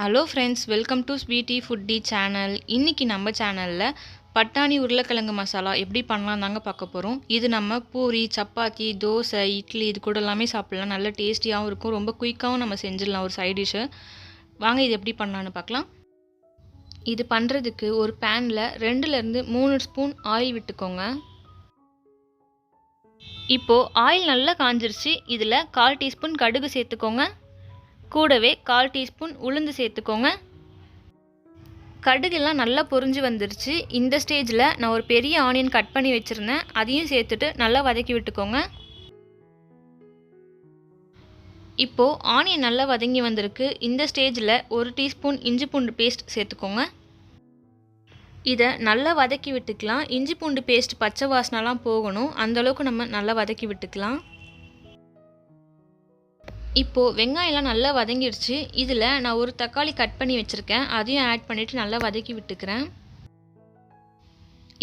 Hello friends welcome to Sweety Foodie channel இன்றைக்கி நம்ம சேனலில் பட்டாணி உருளைக்கிழங்கு மசாலா எப்படி பண்ணலாம் தாங்க பார்க்க போகிறோம் இது நம்ம பூரி சப்பாத்தி தோசை இட்லி இது கூட எல்லாமே சாப்பிட்லாம். நல்ல டேஸ்டியாகவும் இருக்கும். ரொம்ப குயிக்காகவும் நம்ம செஞ்சிடலாம் ஒரு சைட் டிஷ்ஷு வாங்க இது எப்படி பண்ணலான்னு பார்க்கலாம். இது பண்ணுறதுக்கு ஒரு பேனில் ரெண்டுலேருந்து மூணு ஸ்பூன் ஆயில் விட்டுக்கோங்க. இப்போது ஆயில் நல்லா காஞ்சிருச்சு. இதில் கால் டீஸ்பூன் கடுகு சேர்த்துக்கோங்க. கூடவே கால் டீஸ்பூன் உளுந்து சேர்த்துக்கோங்க. கடுகெல்லாம் நல்லா பொரிஞ்சு வந்துருச்சு. இந்த ஸ்டேஜில் நான் ஒரு பெரிய ஆனியன் கட் பண்ணி வச்சுருந்தேன். அதையும் சேர்த்துட்டு நல்லா வதக்கி விட்டுக்கோங்க. இப்போது ஆனியன் நல்லா வதங்கி வந்திருக்கு. இந்த ஸ்டேஜில் ஒரு டீஸ்பூன் இஞ்சி பூண்டு பேஸ்ட் சேர்த்துக்கோங்க. இதை நல்லா வதக்கி விட்டுக்கலாம். இஞ்சி பூண்டு பேஸ்ட் பச்சை வாசனெலாம் போகணும். அந்தளவுக்கு நம்ம நல்லா வதக்கி விட்டுக்கலாம். இப்போது வெங்காயம்லாம் நல்லா வதங்கிடுச்சு. இதில் நான் ஒரு தக்காளி கட் பண்ணி வச்சுருக்கேன். அதையும் ஆட் பண்ணிவிட்டு நல்லா வதக்கி விட்டுக்கிறேன்.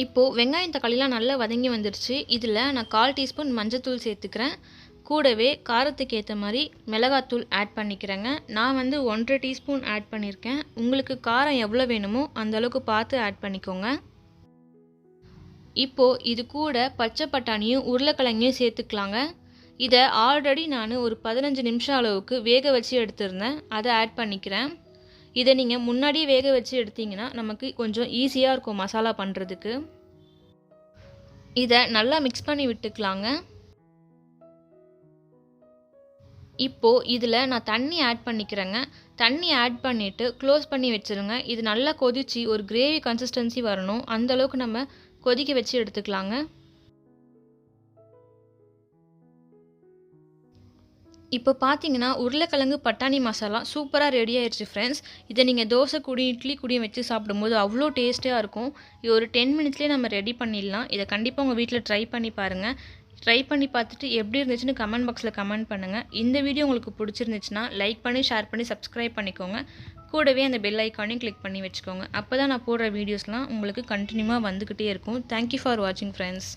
இப்போது வெங்காயம் தக்காளிலாம் நல்லா வதங்கி வந்துடுச்சு. இதில் நான் கால் டீஸ்பூன் மஞ்சத்தூள் சேர்த்துக்கிறேன். கூடவே காரத்துக்கு ஏற்ற மாதிரி மிளகாத்தூள் ஆட் பண்ணிக்கிறேங்க. நான் வந்து ஒன்றரை டீஸ்பூன் ஆட் பண்ணியிருக்கேன். உங்களுக்கு காரம் எவ்வளோ வேணுமோ அந்தளவுக்கு பார்த்து ஆட் பண்ணிக்கோங்க. இப்போது இது கூட பச்சை பட்டாணியும் உருளைக்கிழங்கையும் சேர்த்துக்கலாங்க. இதை ஆல்ரெடி நான் ஒரு பதினஞ்சு நிமிஷம் அளவுக்கு வேக வச்சு எடுத்திருந்தேன். அதை ஆட் பண்ணிக்கிறேன். இதை நீங்கள் முன்னாடியே வேக வச்சு எடுத்தீங்கன்னா நமக்கு கொஞ்சம் ஈஸியாக இருக்கும் மசாலா பண்ணுறதுக்கு இதை நல்லா மிக்ஸ் பண்ணி விட்டுக்கலாங்க. இப்போது இதில் நான் தண்ணி ஆட் பண்ணிக்கிறேங்க. தண்ணி ஆட் பண்ணிவிட்டு க்ளோஸ் பண்ணி வச்சுருங்க. இது நல்லா கொதித்து ஒரு கிரேவி கன்சிஸ்டன்சி வரணும். அந்தளவுக்கு நம்ம கொதிக்க வச்சு எடுத்துக்கலாங்க. இப்போ பார்த்தீங்கன்னா உருளைக்கிழங்கு பட்டாணி மசாலா சூப்பராக ரெடி ஆயிடுச்சு ஃப்ரெண்ட்ஸ் இதை நீங்கள் தோசை குடி இட்லி குடியும் வச்சு சாப்பிடும்போது அவ்வளோ டேஸ்ட்டாக இருக்கும். இது ஒரு டென் மினிட்ஸ்லேயே நம்ம ரெடி பண்ணிடலாம். இதை கண்டிப்பாக உங்கள் வீட்டில் ட்ரை பண்ணி பாருங்கள் ட்ரை பண்ணி பார்த்துட்டு எப்படி இருந்துச்சுன்னு கமெண்ட் பாக்ஸில் கமெண்ட் பண்ணுங்கள் இந்த வீடியோ உங்களுக்கு பிடிச்சிருந்துச்சுன்னா லைக் பண்ணி ஷேர் பண்ணி சப்ஸ்கிரைப் பண்ணிக்கோங்க. கூடவே அந்த பெல் ஐக்கானையும் கிளிக் பண்ணி வச்சுக்கோங்க. அப்போ தான் நான் போடுற வீடியோஸ்லாம் உங்களுக்கு கண்டினியூவாக வந்துக்கிட்டே இருக்கும். தேங்க்யூ ஃபார் வாட்சிங் ஃப்ரெண்ட்ஸ்